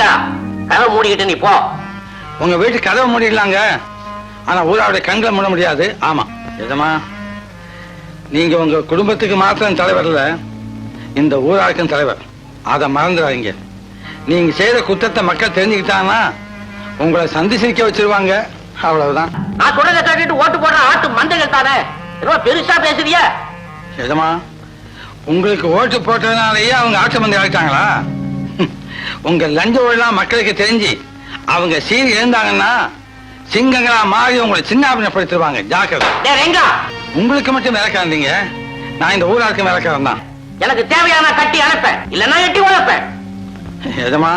வெங்கா கதவை மூடிக்கிட்டு நீ போ. உங்க வீட்டு கதவை மூடிடலாங்க. ஆனா ஊராவுடைய கண்களை மூட முடியாது. ஆமா. எதமா நீங்க உங்க குடும்பத்துக்கு மாத்திரம் தலைவர் இல்ல இந்த ஊராருக்கும் தலைவர். அதை மறந்துடாதீங்க. நீங்க செய்த குத்தத்தை மக்கள் தெரிஞ்சுக்கிட்டாங்கன்னா உங்களை சந்திச்சிருக்க வச்சிருவாங்க. அவ்வளவுதான். நான் சொல்றதை கேட்டுட்டு ஓட்டு போடுற ஆட்டு மந்தைகள் தானே? ஏதோ பெருசா பேசுறிய? எதமா உங்களுக்கு ஓட்டு போட்டதுனாலயே அவங்க ஆட்சி மந்தி ஆயிட்டாங்களா உங்க லஞ்ச ஊழலாம் மக்களுக்கு தெரிஞ்சு அவங்க சீர் இருந்தாங்கன்னா சிங்கங்களா மாறி உங்களை சின்னாபினப்படுத்திடுவாங்க ஜாக்கிரதை. உங்களுக்கு மட்டும் விளக்காந்தீங்க நான் இந்த ஊராருக்கும் விளக்காரன் தான். எனக்கு தேவையான கட்டி அனுப்பேன் இல்லன்னா எட்டி உழைப்பேன் எதமா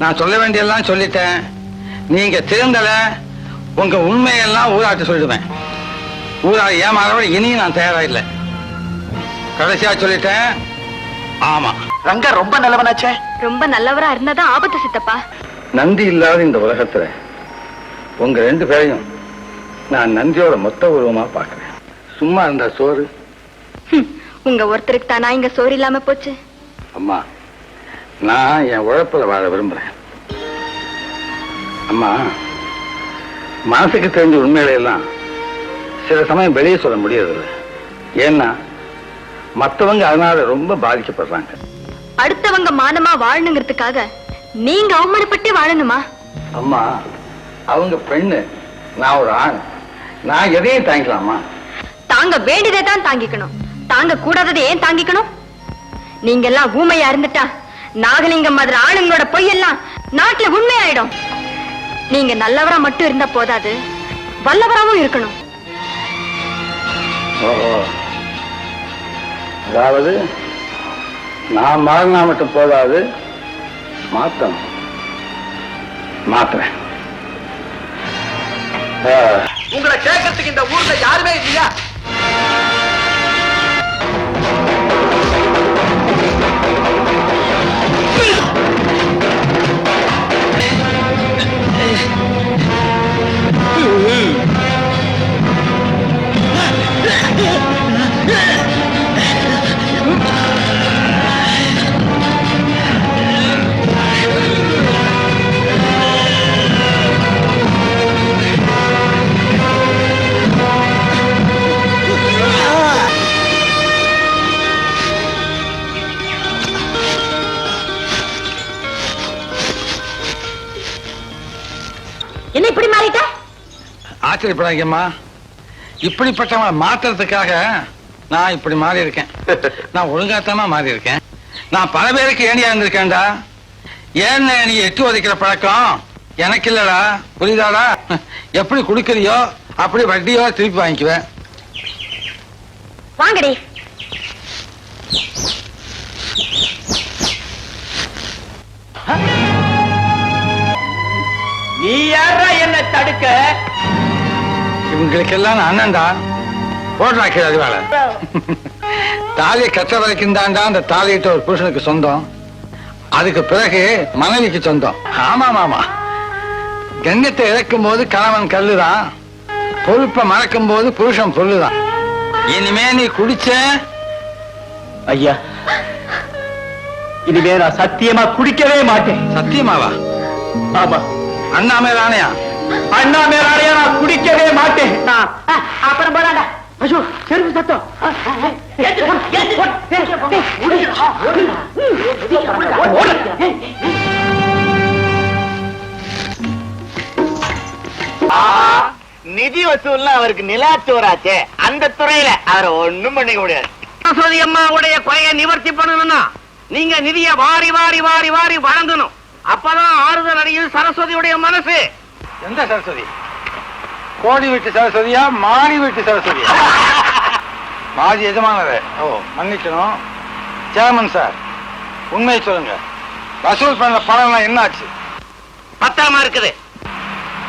நான் சொல்ல வேண்டியெல்லாம் சொல்லிட்டேன். நீங்க திருந்தல உங்க உண்மையெல்லாம் ஊராட்டு சொல்லிடுவேன். ஊரா ஏமாறவ இனியும் நான் தயாரா இல்லை. கடைசியா சொல்லிட்டேன் ஆமா. ரங்கா ரொம்ப நல்லவனாச்சே. ரொம்ப நல்லவரா இருந்தாதான் ஆபத்து சித்தப்பா. நன்றி இல்லாத இந்த உலகத்துல உங்க ரெண்டு பேரையும் நான் நன்றியோட மொத்த உருவமா பார்க்கிறேன். சும்மா இருந்தா சோறு? உங்க ஒருத்தருக்கு தானா இங்க சோறு இல்லாம போச்சு? அம்மா நான் என் உழைப்புல வாழ விரும்புறேன். அம்மா மனசுக்கு தெரிஞ்ச உண்மைகளை எல்லாம் சில சமயம் வெளியே சொல்ல முடியறதில்ல. ஏன்னா மத்தவங்க அதனால ரொம்ப பாதிக்கப்படுறாங்க. அடுத்தவங்க மானமா வாழணுங்கிறதுக்காக நீங்க அவமானப்பட்டே வாழணுமா? அம்மா அவங்க பெண்ணு நான் ஒரு ஆண். நான் எதையும் தாங்கிக்கலாமா? தாங்க வேண்டியதை தான் தாங்கிக்கணும். தாங்க கூடாததை ஏன் தாங்கிக்கணும்? நீங்க எல்லாம் ஊமையா இருந்துட்டா நாகலிங்கம் மாதிரி ஆளுங்களோட பொய்யெல்லாம் நாட்டுல உண்மையாயிடும். நீங்க நல்லவரா மட்டும் இருந்தா போதாது வல்லவராவும் இருக்கணும். ஓஹோ. அதாவது நான் மாறினா மட்டும் போதாது மாத்தம் மாத்துறேன் உங்களை கேட்கறதுக்கு இந்த ஊர்ல யாருமே இல்லையா? என்ன இப்படி மாறிட்ட? ஆச்சரியப்படாதீங்கம்மா. இப்படிப்பட்டவன் மாத்துறதுக்காக நான் இப்படி மாறி இருக்கேன் நான் ஒழுங்காத்தமா மாறி இருக்கேன் நான் பல பேருக்கு ஏணியா இருந்திருக்கேன்டா. ஏன்னு நீ எட்டு உதைக்கிற பழக்கம்? எனக்கு இல்லடா. புரியுதாடா? எப்படி குடுக்கறியோ அப்படி வட்டியோ திருப்பி வாங்கிக்குவேன். வாங்கடி. நீ யாரா என்ன தடுக்க? இவங்களுக்கெல்லாம் அண்ணன்டா. போடுறா கீழே அது வேலை தாலியை கற்ற வரைக்கும் தாண்டா அந்த தாலியிட்ட ஒரு புருஷனுக்கு சொந்தம். அதுக்கு பிறகு மனைவிக்கு சொந்தம். ஆமா மாமா கங்கத்தை இறக்கும் போது கணவன் கல்லுதான். பொறுப்பை மறக்கும் போது புருஷன் பொருளுதான் இனிமே நீ குடிச்ச? ஐயா இனிமே நான் சத்தியமா குடிக்கவே மாட்டேன். சத்தியமாவா? ஆமா. அண்ணாமே தானையா அண்ணா மேலாடையா நான் குடிக்கவே மாட்டேன். அப்புறம் போறாடா ஐயோ செருப்பு சத்தம். நிதி வசூல்னா அவருக்கு நிலாச்சோராச்சே அந்த துறையில அவரை ஒண்ணும் பண்ணிக்க முடியாது. சரஸ்வதி அம்மாவுடைய குறைய நிவர்த்தி பண்ணணும்னா நீங்க நிதிய வாரி வாரி வாரி வாரி வழங்கணும். அப்பதான் ஆறுதல் அடையும் சரஸ்வதியுடைய மனசு. எந்த சரஸ்வதி? கோடி வீட்டு சரஸ்வதியா மாடி வீட்டு சரஸ்வதியா? மாதி எஜமானவர் ஓ. மன்னிக்கணும். சேர்மன் சார் உண்மையை சொல்லுங்க. வசூல் பண்ண பணம் என்ன ஆச்சு பத்திரமா இருக்குது.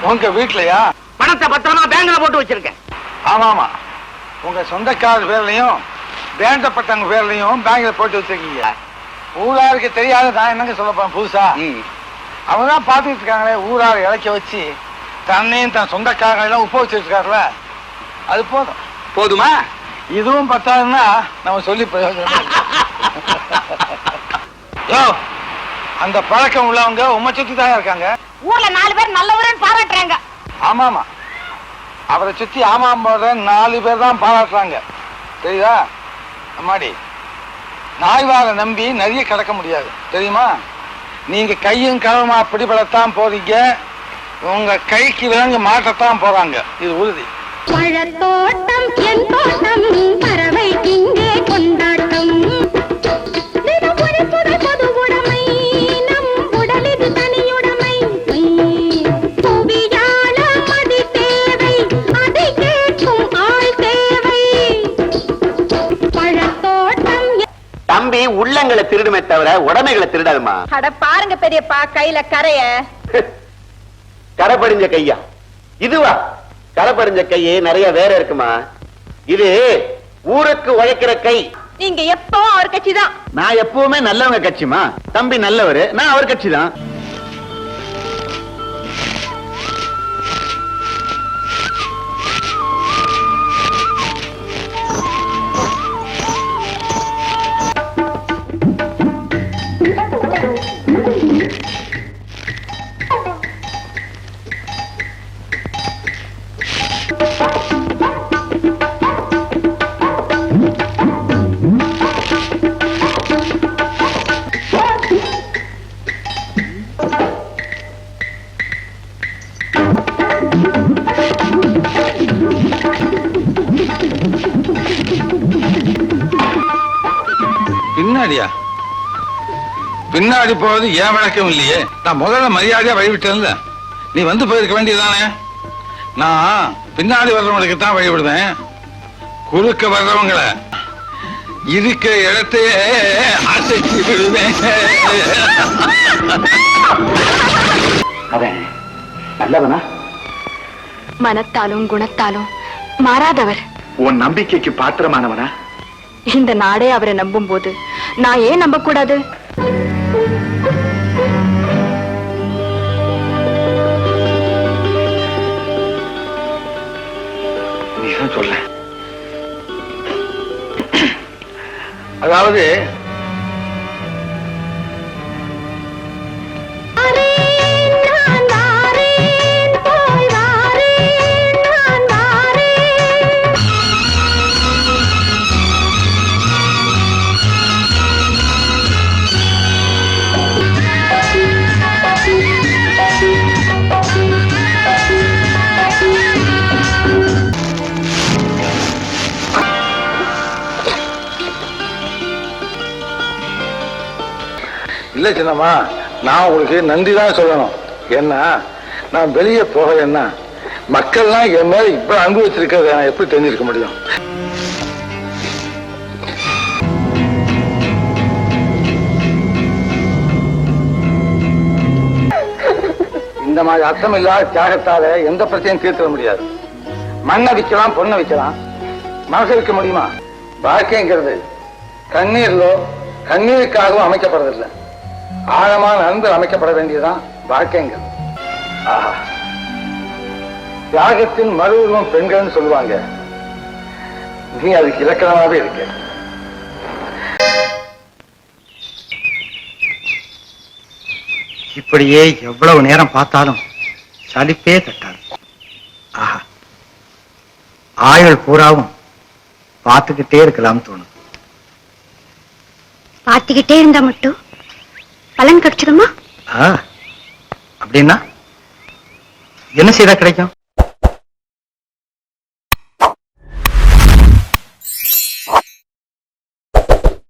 உங்க வீட்லயா? பணத்தை பத்திரமா பேங்க்ல போட்டு வச்சிருக்கேன். ஆமாமா உங்க சொந்தக்காரர் பேர்லயும் வேண்டப்பட்டவங்க பேர்லயும் பேங்க்ல போட்டு வச்சிருக்கீங்க. ஊராருக்கு தெரியாத நான் என்னங்க சொல்ல போறேன் புதுசா? அவங்க தான் பாத்துக்கிட்டு இருக்காங்களே ஊரார் இறக்கி வச்சு தன்னையும் தன் சொந்தக்காரங்க எல்லாம் உப்ப வச்சிருக்காருல. அது போதும். போதுமா? இதுவும் பத்தாதுன்னா நம்ம சொல்லி பிரயோஜனம். யோ அந்த பழக்கம் உள்ளவங்க உம்மை சுத்தி தான் இருக்காங்க. ஊர்ல நாலு பேர் நல்லவரன்னு பாராட்டுறாங்க. ஆமாமா. அவரை சுத்தி ஆமாம் நாலு பேர் தான் பாராட்டுறாங்க. தெரியுதா? அம்மாடி நாய்வாக நம்பி நிறைய கிடக்க முடியாது. தெரியுமா? நீங்க கையும் களமா பிடிபடத்தான் போறீங்க. உங்க கைக்கு விலங்கு மாட்டத்தான் போறாங்க. இது உறுதி. பழத்தோட்டம் என் தோட்டம் பறவை இங்கே கொண்டு தவிர உடமைகளை திருடாதுமா அட பாருங்க பெரியப்பா கையில கரைய. கரை படிஞ்ச கையா? இதுவா? கரை படிஞ்ச கையே நிறைய வேற இருக்குமா? இது ஊருக்கு உழைக்கிற கை. நீங்க எப்பவும் அவர் கட்சி தான் நான் எப்பவுமே நல்லவங்க கட்சிமா தம்பி நல்லவரு நான் அவர் கட்சி தான் பின்னாடி போறது ஏன் வழக்கம் இல்லையே? நான் முதல்ல மரியாதையா வழிவிட்டேன்ல. நீ வந்து போயிருக்க வேண்டியதானே நான் பின்னாடி வர்றவங்களுக்கு தான் வழிவிடுவேன். குறுக்க வர்றவங்களை இருக்கிற இடத்தையே அசைச்சு விடுவேன். அவன் நல்லவனா? மனத்தாலும் குணத்தாலும் மாறாதவர். உன் நம்பிக்கைக்கு பாத்திரமானவனா? இந்த நாடே அவரை நம்பும் போது நான் ஏன் நம்ப கூடாது விஷயம் சொல்றேன். அதாவது இல்லை சின்னம்மா நான் உங்களுக்கு நன்றி தான் சொல்லணும். ஏன்னா நான் வெளியே போகலைன்னா மக்கள்லாம் என் மேல இப்ப அனுபவிச்சிருக்கிறது நான் எப்படி தெரிஞ்சிருக்க முடியும்? இந்த மாதிரி அர்த்தம் இல்லாத தியாகத்தால எந்த பிரச்சனையும் தீர்த்திட முடியாது. மண்ணை விற்கலாம் பொண்ணை விற்கலாம். மனசை விற்க முடியுமா? வாழ்க்கைங்கிறது கண்ணீர்லோ கண்ணீருக்காகவும் அமைக்கப்படுறதில்லை. ஆழமான அன்பு அமைக்கப்பட வேண்டியதுதான் வாழ்க்கைங்கிறது. தியாகத்தின் மறு உருவம் பெண்கள்னு சொல்லுவாங்க. நீ அதுக்கு இலக்கணமாவே இருக்க. இப்படியே எவ்வளவு நேரம் பார்த்தாலும் சலிப்பே தட்டாது. ஆஹா. ஆயுள் பூராவும் பார்த்துக்கிட்டே இருக்கலாம் தோணும். பார்த்துக்கிட்டே இருந்தா மட்டும் பலன் கிடைச்சிடுமா? அப்படின்னா என்ன செய்தா கிடைக்கும்?